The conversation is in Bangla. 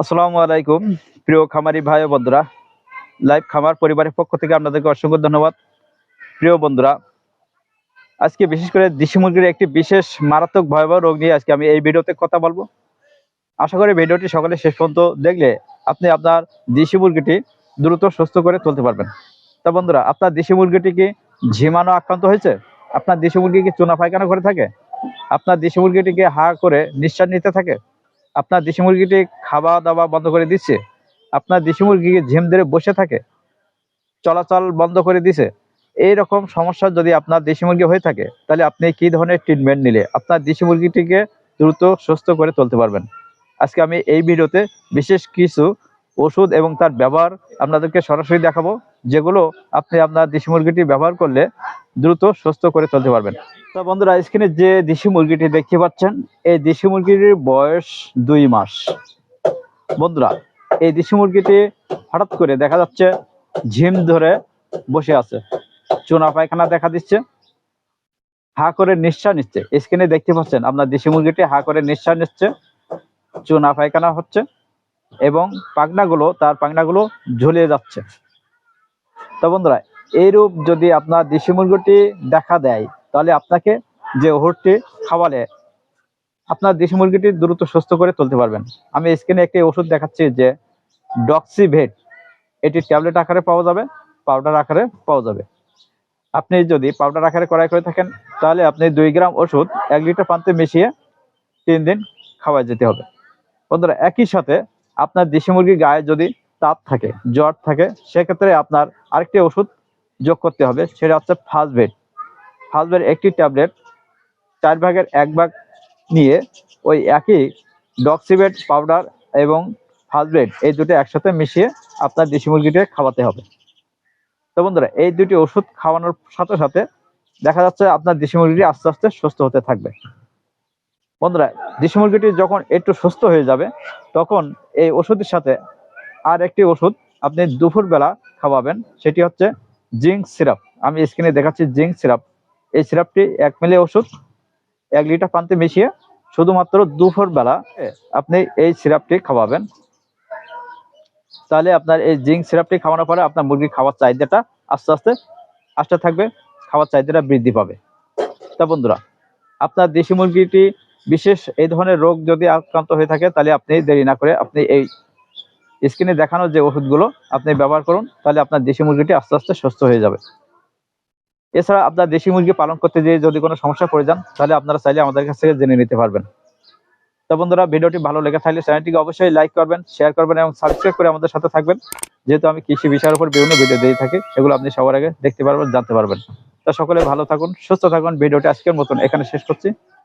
আসসালামু আলাইকুম। প্রিয় খামারি ভাই ও বন্ধুরা, লাইভ খামার পরিবারের পক্ষ থেকে আপনাদেরকে অসংখ্য ধন্যবাদ। প্রিয় বন্ধুরা, আজকে বিশেষ করে দেশি মুরগির একটি বিশেষ মারাত্মক ভয়াবহ রোগ নিয়ে আজকে আমি এই ভিডিওতে কথা বলব। আশা করি ভিডিওটি সকলে শেষ পর্যন্ত দেখলে আপনি আপনার দেশি মুরগিটি দ্রুত সুস্থ করে তুলতে পারবেন। তা বন্ধুরা, আপনার দেশি মুরগিটি কি ঝিমানো আক্রান্ত হয়েছে? আপনার দেশি মুরগি কি চুনা পায়খানা করে থাকে? আপনার দেশি মুরগিটিকে হা করে নিঃশ্বাস নিতে থাকে? আপনার দেশি মুরগিটি খাওয়া দাওয়া বন্ধ করে দিচ্ছে, আপনার দেশি মুরগি ঝিম ধরে বসে থাকে, চলাচল বন্ধ করে দিছে এই রকম সমস্যা যদি আপনার দেশি মুরগি হয়ে থাকে, তাহলে আপনি কি ধরনের ট্রিটমেন্ট নিলে? আপনার দেশি মুরগিটিকে দ্রুত সুস্থ করে তুলতে পারবেন। আজকে আমি এই ভিডিওতে বিশেষ কিছু ওষুধ এবং তার ব্যবহার আপনাদেরকে সরাসরি দেখাবো, যেগুলো আপনি আপনার দেশি মুরগিটি ব্যবহার করলে দ্রুত সুস্থ করে তুলতে পারবেন। তো বন্ধুরা, স্ক্রিনে যে দেশি মুরগিটি দেখতে পাচ্ছেন, এই দেশি মুরগিটির বয়স দুই মাস। বন্ধুরা, এই দেশি মুরগিটি হঠাৎ করে দেখা যাচ্ছে ঝিম ধরে বসে আছে। চুনা পায়খানা দেখা দিচ্ছে। হা করে নিঃশ্বাস নিচ্ছে। স্ক্রিনে দেখতে পাচ্ছেন, আপনার দেশি মুরগিটি হা করে নিঃশ্বাস নিচ্ছে। চুনা পায়খানা হচ্ছে। এবং পাখনাগুলো, তার পাখনাগুলো ঝুলিয়ে যাচ্ছে। তো বন্ধুরা, এইরূপ যদি আপনার দেশি মুরগিটি দেখা দেয়, তাহলে আপনাকে যে ওষুধটি খাওয়ালে, আপনার দেশি মুরগিটি দ্রুত সুস্থ করে তুলতে পারবেন। আমি স্ক্রিনে একটি ওষুধ দেখাচ্ছি যে ডক্সিভেট, এটি ট্যাবলেট আকারে পাওয়া যাবে, পাউডার আকারে পাওয়া যাবে। আপনি যদি পাউডার আকারে ক্রয় করে থাকেন, তাহলে আপনি দুই গ্রাম ওষুধ এক লিটার পানিতে মিশিয়ে তিন দিন খাওয়া যেতে হবে। বন্ধুরা, একই সাথে আপনার দেশি মুরগির গায়ে যদি তাপ থাকে, জ্বর থাকে, সেক্ষেত্রে আপনার আরেকটি ওষুধ যোগ করতে হবে, সেটা হচ্ছে ফাস্টবেড ফাস্টবেড একটি ট্যাবলেট, চার ভাগের এক ভাগ নিয়ে ওই একই ডক্সিবেট পাউডার এবং ফাস্টবেড এই দুটো একসাথে মিশিয়ে আপনার দেশি মুরগিকে খাওয়াতে হবে। তো বন্ধুরা, এই দুটি ওষুধ খাওয়ানোর সাথে সাথে দেখা যাচ্ছে আপনার দেশি মুরগিটি আস্তে আস্তে সুস্থ হতে থাকবে। বন্ধুরা দেশি মুরগিটি যখন একটু সুস্থ হয়ে যাবে, তখন এই ওষুধের সাথে আর একটি ওষুধ আপনি দুপুরবেলা খাওয়াবেন, সেটি হচ্ছে জিঙ্ক সিরাপ। আমি স্ক্রিনে দেখাচ্ছি জিঙ্ক সিরাপ। এই সিরাপটি এক মিলি ওষুধ, এক লিটার পানিতে মিশিয়ে শুধুমাত্র দুপুর বেলা আপনি এই সিরাপটি খাওয়াবেন। তাহলে আপনার এই জিঙ্ক সিরাপটি খাওয়ানোর পরে আপনার মুরগির খাওয়ার চাহিদাটা আস্তে আস্তে, আসতে থাকবে, খাওয়ার চাহিদাটা বৃদ্ধি পাবে। তা বন্ধুরা, আপনার দেশি মুরগিটি বিশেষ এই ধরনের রোগ যদি আক্রান্ত হয়ে থাকে, তাহলে আপনি দেরি না করে আপনি এই স্ক্রিনে দেখানো যে ওষুধগুলো আপনি ব্যবহার করুন, তাহলে আপনার দেশি মুরগিটি আস্তে আস্তে সুস্থ হয়ে যাবে। এছাড়া আপনার দেশি মুরগি পালন করতে গিয়ে যদি কোনো সমস্যা পড়ে যান, তাহলে আপনারা চাইলে আমাদের কাছ থেকে জেনে নিতে পারবেন। তো বন্ধুরা, ভিডিওটি ভালো লেগে থাকলে চ্যানেলটিকে অবশ্যই লাইক করবেন শেয়ার করবেন এবং সাবস্ক্রাইব করে আমাদের সাথে থাকবেন। যেহেতু আমি কৃষি বিষয়ের উপর বিভিন্ন ভিডিও দিয়ে থাকি, সেগুলো আপনি সবার আগে দেখতে পারবেন, জানতে পারবেন। তো সকলে ভালো থাকুন, সুস্থ থাকুন। ভিডিওটি আজকের মতন এখানে শেষ করছি।